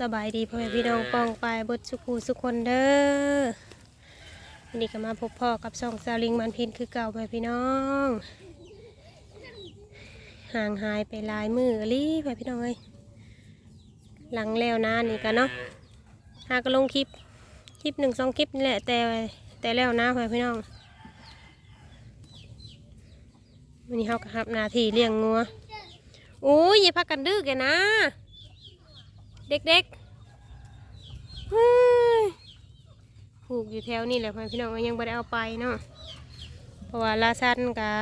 สบายดีพ่อแม่พี่น้องปองปลายบดสุขูสุขคนเด้อวันนี้ก็มาพบพ่อกับสองสาวลิงมันพินคือเก่าพ่อแม่พี่น้อง ห่างหายไปหลายมือลีพ่อแม่พี่น้องเอ้ยหลังแล้วนะนี่กันเนาะหาก็ลงคลิปคลิปหนึ่งสองคลิปนี่แหละแต่แต่แล้วนะพ่อแม่พี่น้องวันนี้เขาก็หับหนาทีเลี้ยงงัวโอ้ยอย่าพักกันดื้อแกนะ เด็กๆเฮ้ยผูกอยู่แถวนี่แหละพ่อพี่น้องยังไม่ได้เอาไปเนาะเพราะว่าลาซันกะ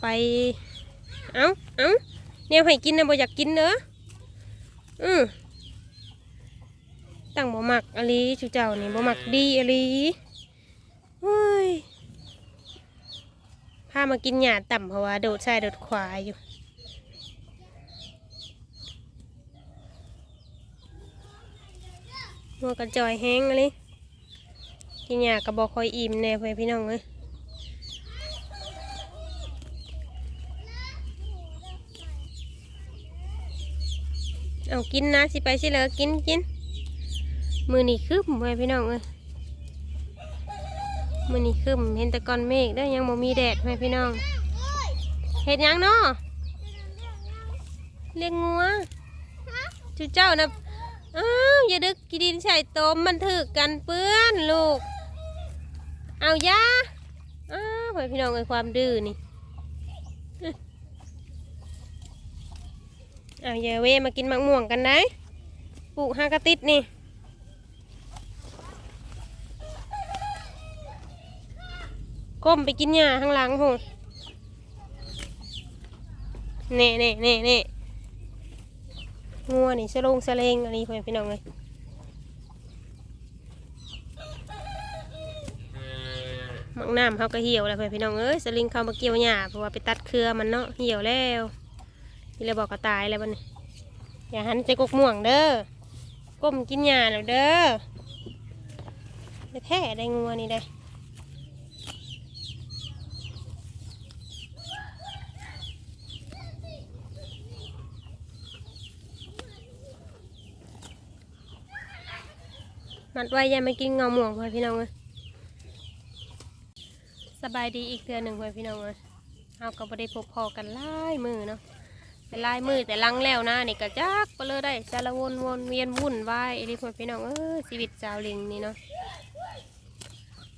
ไปเอ้าเอ้าแนวให้กินนะบ่อยากกินเด้ออือตั้งบ่มักอหลีชูเจ้านี่บ่มักดีอหลีเฮ้ยพามากินหญ้าต่ำเพราะว่าโดดซ้ายโดดขวาอยู่ หัวกระจอยแห้งเลยกินยากระบอกคอยอิ่มแน่เพื่อนพี่น้องเลยเอากินนะสิไปสิเลยกินกินมือนี่คืบเพื่อนพี่น้องเลยมือนี่คืบเห็นแต่ก้อนเมฆได้อยังบ่มีแดดเพื่อนพี่น้องเห็ดหยังเนาะเลี้ยงงัวจุเจ้านะ อ้าวอย่าดึกกีดินใส่ตมมันถึกกันเปื้อนลูก เอายาอ้าวพี่น้องเอ้ความดื้อนี่เอาอย่าเวมากินมะม่วงกันได้ปลูกฮากระติดนี่ก้มไปกินหญ้าข้างหลังโหเน่เน่เน่เน่ งัวนี่สลงสะเลงอันนี้เพื่อนพี่น้องเลยมักน้ำเขาก็เหี่ยวแล้วเพื่อนพี่น้องเอ้ยสลิงเขามาเกี่ยวหญ้าเพราะว่าไปตัดเครือมันเนาะเหี่ยวแล้วนี่เลยบอกก็ตายแล้วมันอย่าหันใจกกม่วงเด้อก้มกินหญ้าแล้วเด้อได้แท้ได้งัวนี่ได้ มัดไว้ยังไม่กินเงาหมวงเพื่อนพี่น้องเลยสบายดีอีกเดือนหนึ่งเพื่อนพี่น้องเลยเอาก็บ่ได้พบพอกันหลายมือเนาะแต่หลายมือแต่ลังแล้วนะนี่ก็จักไปเลยได้สารวนวนเวียนวุ่นวายอ้นี่เพื่อนพี่น้องเอ้ยชีวิตสาวลิงนี่เนาะ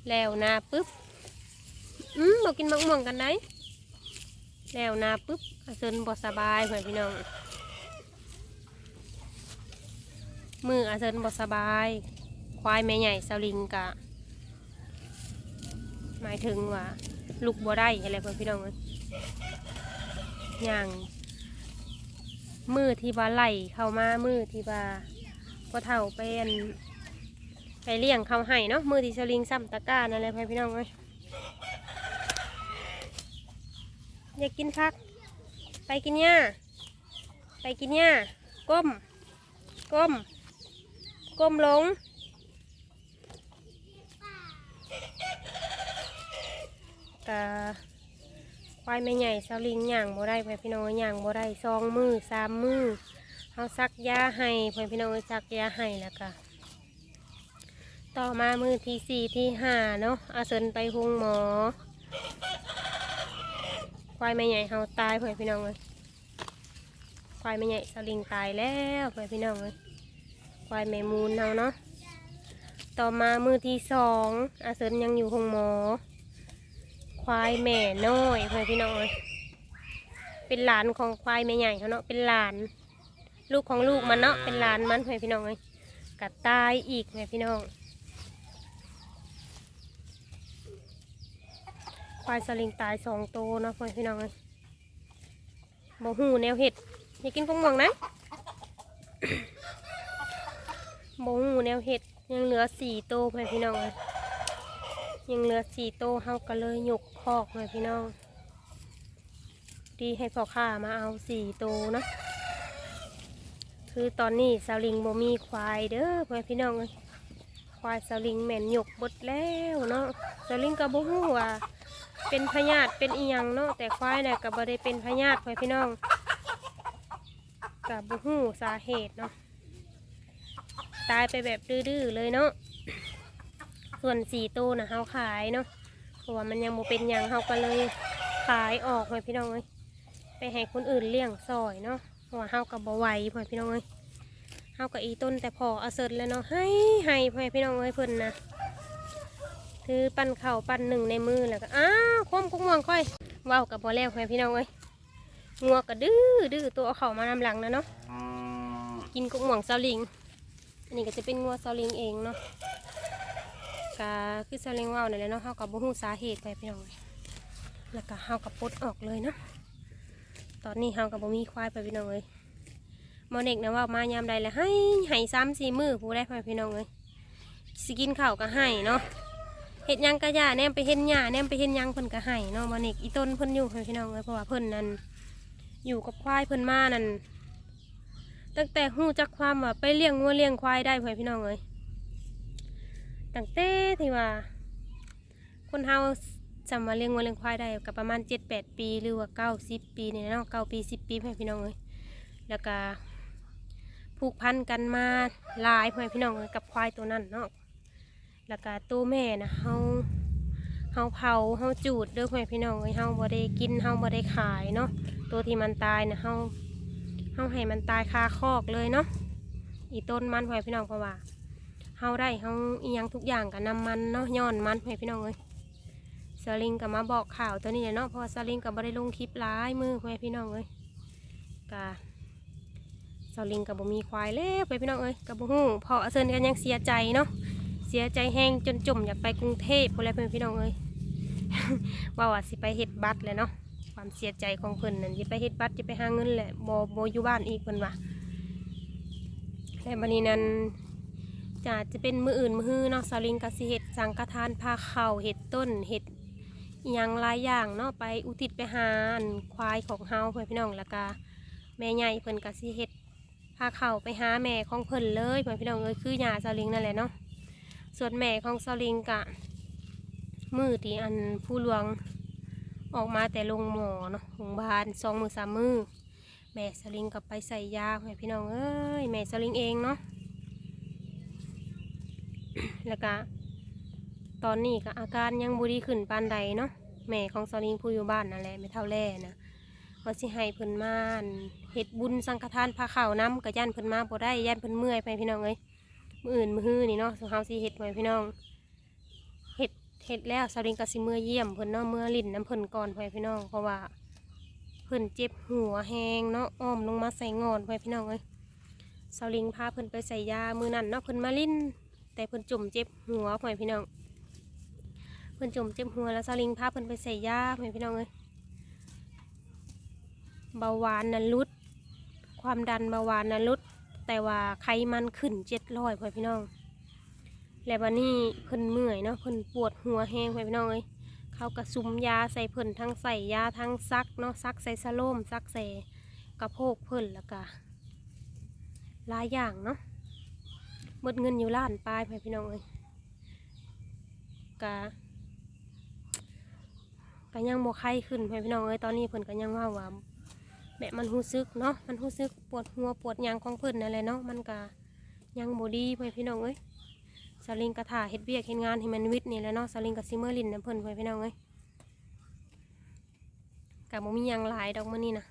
แล้วนาปึ๊บอืมเรากินมะม่วงกันได้แล้วนาปึ๊บอาเซินบ่สบายเพื่อนพี่น้องมืออาเซินบ่สบาย ควายแม่ใหญ่สลิงกะ หมายถึงว่า ลูกบ่ได้อะไรเพื่อนพี่น้องเอ้ยอย่างมือที่ว่าไหลเข้ามามือที่ว่าพอเท่าเป็นไปเลี้ยงเขาให้เนาะมือที่สลิงซ้ำตะก้านั่นแหละเพื่อนพี่น้องเอ้ยอยากกินคัก ไปกินหญ้าไปกินหญ้าก้ม ก้ม ก้มลง กะควายไม่ใหญ่สลิงย่างบ่ได้เพื่อนพี่น้องย่างบ่ได้สองมือสามมือเขาซักยาให้เพื่อนพี่น้องซักยาให้แล้วก็ต่อมามือที่สี่ที่ห้าเนาะอาเซินไปหุงหมอ ควายไม่ใหญ่เขาตายเพื่อนพี่น้องเลยควายไม่ใหญ่สลิงตายแล้วเพื่อนพี่น้องเลยควายแม่มูลเราเนาะต่อมามือที่สองอาเซินยังอยู่หงหมอ ควายแม่น้อยเพื่อนพี่น้องเอ้ยเป็นหลานของควายแม่ใหญ่เขาเนาะเป็นหลาน ลูกของลูกมันเนาะเป็นหลานมันเพื่อนพี่น้องเลยกัดตายอีกเพื่อนพี่น้อง ควายสลิงตายสองตัวเนาะเพื่อนพี่น้องเลยบ่หูแนวเห็ดอยากกินพวกม่วงนะบงูแนวเห็ดยังเหลือสี่โตวเพื่อนพี่น้องเลยยังเหลือสี่โตวเฮาก็เลยหยก คอกเลยพี่น้อง ดีให้พ่อข้ามาเอาสี่โตวนะคือตอนนี้สาวลิงบ่มีควายเด้อเพื่อนพี่น้องเลยควายสาวลิงแม่นยกบดแล้วเนาะสาวลิงก็บ่ฮู้ว่าเป็นพยาธิเป็นอีหยังเนาะแต่ควายเนี่ยก็บ่ได้เป็นพยาธิเพื่อนพี่น้องกับบ่ฮู้สาเหตุเนาะตายไปแบบดื้อๆเลยเนาะส่วนสี่ตู้นะเฮาขายเนาะ ราะว่ามันยังโมเป็นยังเฮาก็เลยขายออกเลยพี่น้องเอ้ยไปให้คนอื่นเลี้ยงซอยเนาะเพราะว่าเฮากับบไหวพ่อพี่น้องเอ้ยเฮากับอีต้นแต่พอเอาเสร็จแล้วเนาะให้ให้พ่อพี่น้องเอ้ยเพิ่นนะถือปั้นเข่าปั้นหนึ่งในมือแล้วก็อ้าวคว่ำกุ้งวงค่อยว้าวกับบ่แล้วพ่อพี่น้องเอ้ยงัวก็ดื้อดื้อตัวเอาเข่ามานำหลังนะเนาะกินกุ้งหวงซาลิงอันนี้ก็จะเป็นงัวซาลิงเองเนาะ กาคือซาลิงว่าวนั่นแหละเนาะเฮากับบ่ฮู้สาเหตุไปพี่น้องเอ้ยแล้วก็เฮากับปลดออกเลยเนาะตอนนี้เฮากับบ่มีควายไปพี่น้องเอ้ยมอเด็กนะว่ามายามใดแล้วให้ให้ซ้ำสี่มือผู้ได้ไปพี่น้องเอ้ยสกินข้าวก็ให้เนาะเฮ็ดยังก็ย่าแนมไปเฮ็ดหญ้าแนมไปเฮ็ดยังเพิ่นก็ให้เนาะมอเด็กอีต้นเพิ่นอยู่ให้พี่น้องเอ้ยเพราะว่าเพิ่นนั่นอยู่กับควายเพิ่นมานั่นตั้งแต่หู้จักความว่าไปเลี้ยงงัวเลี้ยงควายได้เพื่อพี่น้องเอ้ย ตั้งแต่ที่ว่า คนเฮาจำมาเลี้ยงงัวเลี้ยงควายได้กับประมาณเจ็ดแปดปี หรือว่าเก้าสิบปีเนี่ยเนาะเก้าปีสิบปีเพื่อนพี่น้องเอ้ยแล้วก็ผูกพันกันมาหลายพื่อพี่น้องเอ้ยกับควายตัวนั้นเนาะ แล้วก็ตัวแม่นะเฮาเฮาเผาเฮาจูดเด้อเพื่อพี่น้องเอ้ยเฮาบ่ได้กินเฮาบ่ได้ขายเนาะ ตัวที่มันตายนะเฮาเฮาให้มันตายคาคอกเลยเนาะ อีต้นมันไว้พี่น้องเพราะว่า เฮาได้เฮาอียังทุกอย่างกับน้ำมันเนาะย้อนมันไว้พี่น้องเอ้ยสลิงก็มาบอกข่าวตัวนี้เนาะพราะว่าสลิงก็บ่ได้ลงคลิปร้ายมือไว้พี่น้องเอ้ยกะสลิงก็บ่มีควายแล้วไปพี่น้องเอ้ยก็บ่ฮู้พอเซินกันยังเสียใจเนาะเสียใจแห้งจนจมอยากไปกรุงเทพพุ่นแหละเพื่อนพี่น้องเอ้ยว่าว่าสิไปเฮ็ดบัตรเลยเนาะความเสียใจของเพิ่นนั่นจะไปเฮ็ดบัตรจะไปหาเงินแหละบ่บ่อยู่บ้านอีกเพิ่นว่าแต่บัดนี้นั้น จะจะเป็นมืออื่นมือฮื้อเนาะสลิงกสิเฮ็ดสังฆทานพาเข้าเฮ็ดต้นเฮ็ดอิหยังหลายอย่างเนาะไปอุทิศไปหานควายของเฮาเพื่อนพี่น้องแล้วก็แม่ใหญ่เพิ่นกสิเฮ็ดพาเข้าไปหาแม่ของเพิ่นเลยเพื่อนพี่น้องเอ้ยคือย่าสลิงนั่นแหละเนาะส่วนแม่ของสลิงกะมือที่อันผู้หลวงออกมาแต่ลงหมอเนาะโรงพยาบาลสองมือสามมือแม่สลิงกลับไปใส่ยาให้พี่น้องเอ้ยแม่สลิงเองเนาะ แล้วก็ตอนนี้ก็อาการยังบุดีขึ้นปานใดเนาะแม่ของสลิงผู้อยู่บ้านนั่นแหละไม่เท่าแร่นะเขาสิให้เพิ่นมานเฮ็ดบุญสังฆทานพาข้าวน้ำกับย่านเพิ่นมาบ่ได้ย่านเพิ่นเมื่อยไปพี่น้องเอ้ยมื้ออื่นมื้อฮื้อนี่เนาะสุเฮาสิเฮ็ดไว้พี่น้องเฮ็ดเห็ดแล้วสาลิงก็สิเมื่อเยี่ยมเพิ่นเนาะเมื่อลิ่นน้ำเพิ่นก่อนพ่อพี่น้องเพราะว่าเพิ่นเจ็บหัวแหงเนาะอ้อมลงมาใส่งอนพ่อพี่น้องเอ้ยสาลิงพาเพิ่นไปใส่ยามือนั่นเนาะเพิ่นมาลิ่น แต่เพิ่นจุ่มเจ็บหัวพ่อพี่น้องเพิ่นจุ่มเจ็บหัวแล้วสาลิงพาเพิ่นไปใส่ยาพ่อพี่น้องเอ้ยเบาหวานนั้นลดความดันเบาหวานนั้นลดแต่ว่าไขมันขึ้นเจ็ดร้อยพ่อพี่น้องแล้ววันนี้เพิ่นเมื่อยเนาะเพิ่นปวดหัวแห้งไปพี่น้องเอ้ยเขากระสุมยาใส่เพิ่นทั้งใส่ยาทั้งซักเนาะซักใส่สะโลมซักใส่กระโพกเพิ่นแล้วก็หลายอย่างเนาะ หมดเงินอยู่ล้านปลายไปพี่น้องเอ้ยกะกะยังบ่ไข้ขึ้นไปพี่น้องเอ้ยตอนนี้เพิ่นก็ยังว่าว่าแบบมันรู้สึกเนาะมันรู้สึกปวดหัวปวดยังของเพิ่นนั่นแหละเนาะมันก็ยังบ่ดีไปพี่น้องเอ้ยสลิงกระถาเฮ็ดเวียกเฮ็ดงานให้มันวิทย์นี่แหล้วเนาะสลิงกับซิเมอร์ลินน้ำเพิ่นไปพี่น้องเอ้ยกะบ่มียังหลายดอกมื้อนี้นะ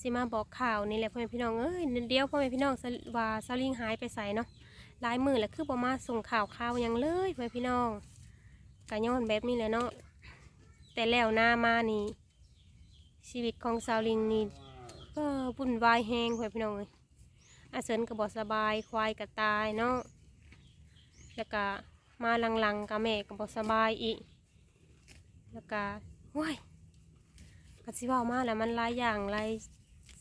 สิมาบอกข่าวนี่แหละพ่อแม่พี่น้องเอ้ยเดี๋ยวพ่อแม่พี่น้องว่าสลิงหายไปใส่เนาะ หลายมือแล้วคือบ่มาส่งข่าวข่าวยังเลยพ่อพี่น้องกะย้อนแบบนี้แหละเนาะแต่แล้วหน้ามานี่ชีวิตของสาวลิงนี่ก็วุ่นวายแฮงพ่อพี่น้องเอ้ยอาเซินก็บ่สบายควายก็ตายเนาะแล้วก็มาหลังๆกับแม่ก็บสบายอีก แล้วก็ว้ยก็สิเว่ามาแล้วมันหลายอย่างหลาย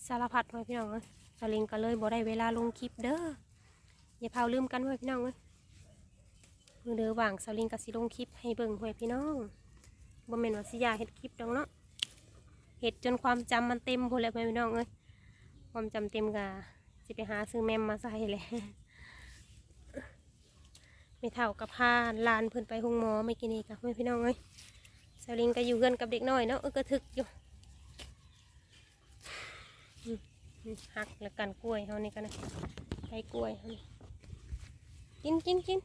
สารพัดไว้พี่น้องเอ้ยสลิงก็เลยบ่ได้เวลาลงคลิปเด้อ อย่าเผาลืมกันไว้พี่น้องเอ้ยมือเด้อว่างสลิงก็สิลงคลิปให้เบิ่งไว้พี่น้องบ่แม่นว่าสิยาเฮ็ดคลิปดอกเนาะเฮ็ดจนความจำมันเต็มพุ่นแล้วพี่น้องเอ้ยความจำเต็มก็สิไปหาซื้อแมมมาใส่แหละไม่เท่ากับพาลานเพิ่นไปห้องหมอไม่กินนี่กับพี่น้องเอ้ยสลิงก็อยู่เพื่อนกับเด็กน้อยเนาะเออก็ถึกอยู่หักแล้วกันกล้วยเฮานี่กันนะใช้กล้วยเฮานี่ กินกินกิน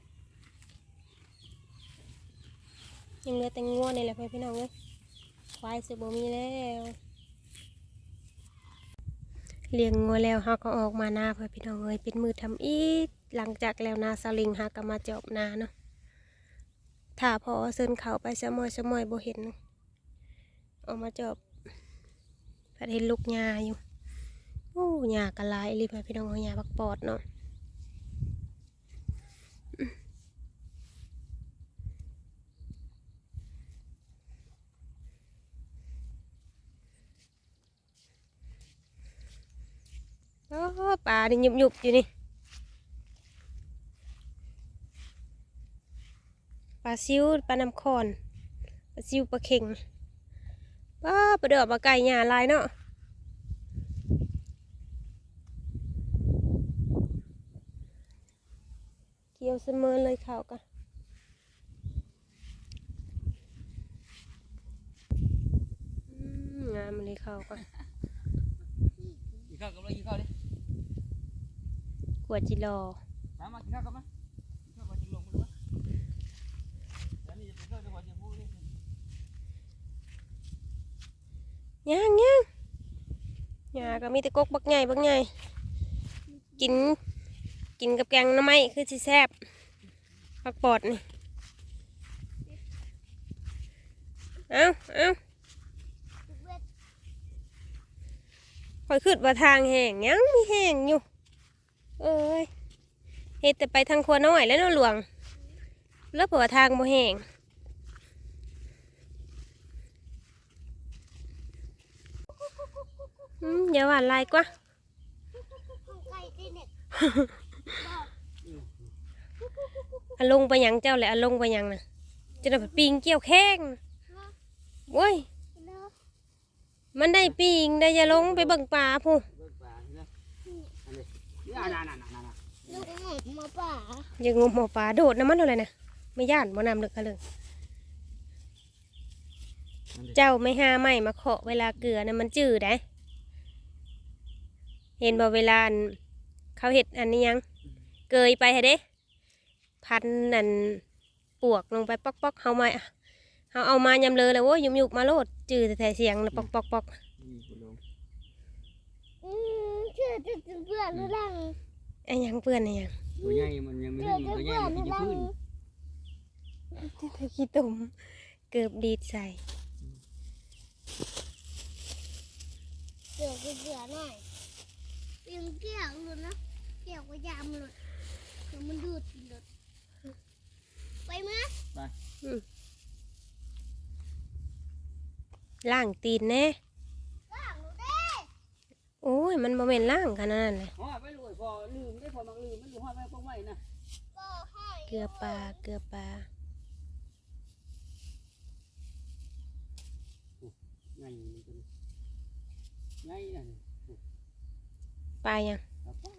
ยังเหลือแต่งัวนี่แหละเพื่อนพี่น้องเอ้ยควายสืบมีแล้วเลี้ยงงัวแล้วเขาก็ออกมาหน้าเพื่อนพี่น้องเอ้ยเป็นมือทำอีกหลังจากแล้วนาสลิงหาก็มาจอบนาเนาะถ้าพอเซินเขาไปสมอยสมอยบ่เห็นออกมาจอบพัดเห็นลูกหญ้าอยู่โอ้หญ้ากระลายรีบไปพี่น้องเอาหญ้าบักปอดเนาะ โอ้ปลาดิหยุบหยุบอยู่นี่ปลาซิวปลาน้ำคอนปลาซิวปลาเข่งป้าปลาเดือบปลาไก่หยาลายเนาะเกี่ยวเสมอเลยเขากันอืมงามเลยเขากัน ข้าวกับเรากินข้าวดิกวดจิรอมามากินข้าวกันมากินข้าวก่อนจะลงมาดูวะแล้วนี่จะกินข้าวจะก่อนจะพูดดิย่างย่างหยาก็มีแต่กกบักใหญ่บักใหญ่กิน กินกับแกงหน้ำไม้คือสิแซ่บผักปอดนี่ เอาเอา คอยขึ้นว่าทางแห้งยังมีแห้งอยู่ เอ้ยเฮ็ดแต่ไปทางครัวน้อยแล้วเนาะหลวง แล้วเผื่อทางบ่แห้งอืมอย่าหวานลายกว่าอะลงไปยังเจ้าแหละอะลงไปยังนะจะได้ปิงเกี่ยวแข้งโว้ย มันได้ปิงได้อย่าลงไปเบิ่งปลาผู้เบิกปลาเห็นไหมอันนี้นี่อะน่ะน่ะน่ะน่ะน่ะลูกหมูมาป่าอย่างงมหมอปลาโดดน้ำมันอะไรนะไม่ย่านบ่นำลึกกะเลยอันนี้เจ้าไม่ห้าไม่มาเคาะเวลาเกลือนะมันจืดได้เห็นบ่เวลาอันเขาเห็ดอันนี้ยัง เกยไปให้เด้ พันนั่นปวกลงไปปอกปอกๆเขามา เขาเอามายำเลยแล้วโว้ยยุบยุบๆมาโลดจืดแต่เสียงน่ะปอกปอกปอกนี่กูลงอืมเชื่อจะจะเพื่อนหรือลังไอ้หยังเปื้อนไอ้หยังตัวใหญ่มันยังไม่เชื่ถึองจะตัวใหญ่เพื่อนมันหกิรืนอที่ลังพื้นขี้ตุ่มเกือบดีดใส่เชื่อจะเพื่อนหน่อยเปียงแก้วหลุดนะแก้วก็ยามหลุดเดี๋ยวมันดูดหลุดไปมั้ย ล่างตีนแน่ล่างหนูเด้โอ้ย มันบ่แม่นล่างขนาดนั้นเลยห่อไปเลยพอลืมได้พอมักลืมมันอยู่ห่อไปพวกไม่นะก็ให้เกลือปลาเกลือปลาไงมันเป็นไงน่ะนี่ปลายังครับป้า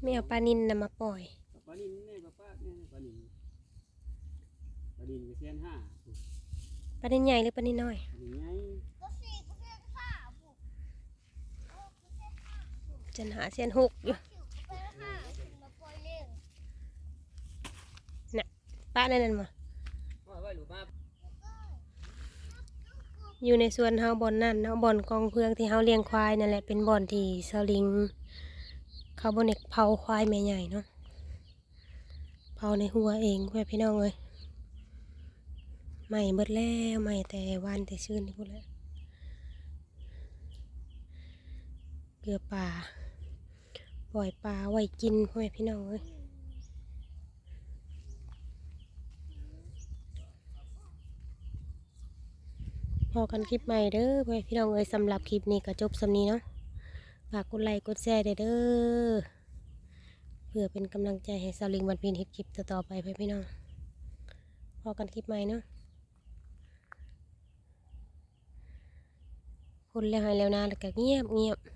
ไม่เอาปลานินนะมาปล่อยปลานินนี่ป้าป้าเนี่ยปลานินปลานินก็เส้นห้าป ลานินใหญ่หรือปลานินน้อยปลานินไงก็สี่ก็เส้นข้าบุกจะหาเส้นหกอยู่สิวไปห้าถึงมาปล่อยเล่นปลาในนั้นมาห่อไว้หรือป้าอยู่ในส่วนเฮาบอนนั่นเนาะบอนกองเพืองที่เฮาเลี้ยงควายนั่นแหละเป็นบอนที่สลิงเขาบนเอกเผาควายแม่ใหญ่เนาะเผาในหัวเองเพื่อนพี่น้องเลย ใหม่เบิดแล้วใหม่แต่วันแต่ชื่นนี่พูดแล้วเกลือป่าปล่อยปลาไว้กินเพื่อนพี่น้องเลยพอกันคลิปใหม่เด้อเพื่อนพี่น้องเอ้ยสำหรับคลิปนี้ก็จบสำนี้เนาะฝากกดไลค์กดแชร์เด้อเพื่อเป็นกำลังใจให้สาวลิงวันพินเฮ็ดคลิปต่อๆไปเพื่อพี่น้องพอกันคลิปใหม่เนาะ คนแล้วให้แล้วนะแล้วก็เงียบเงียบๆ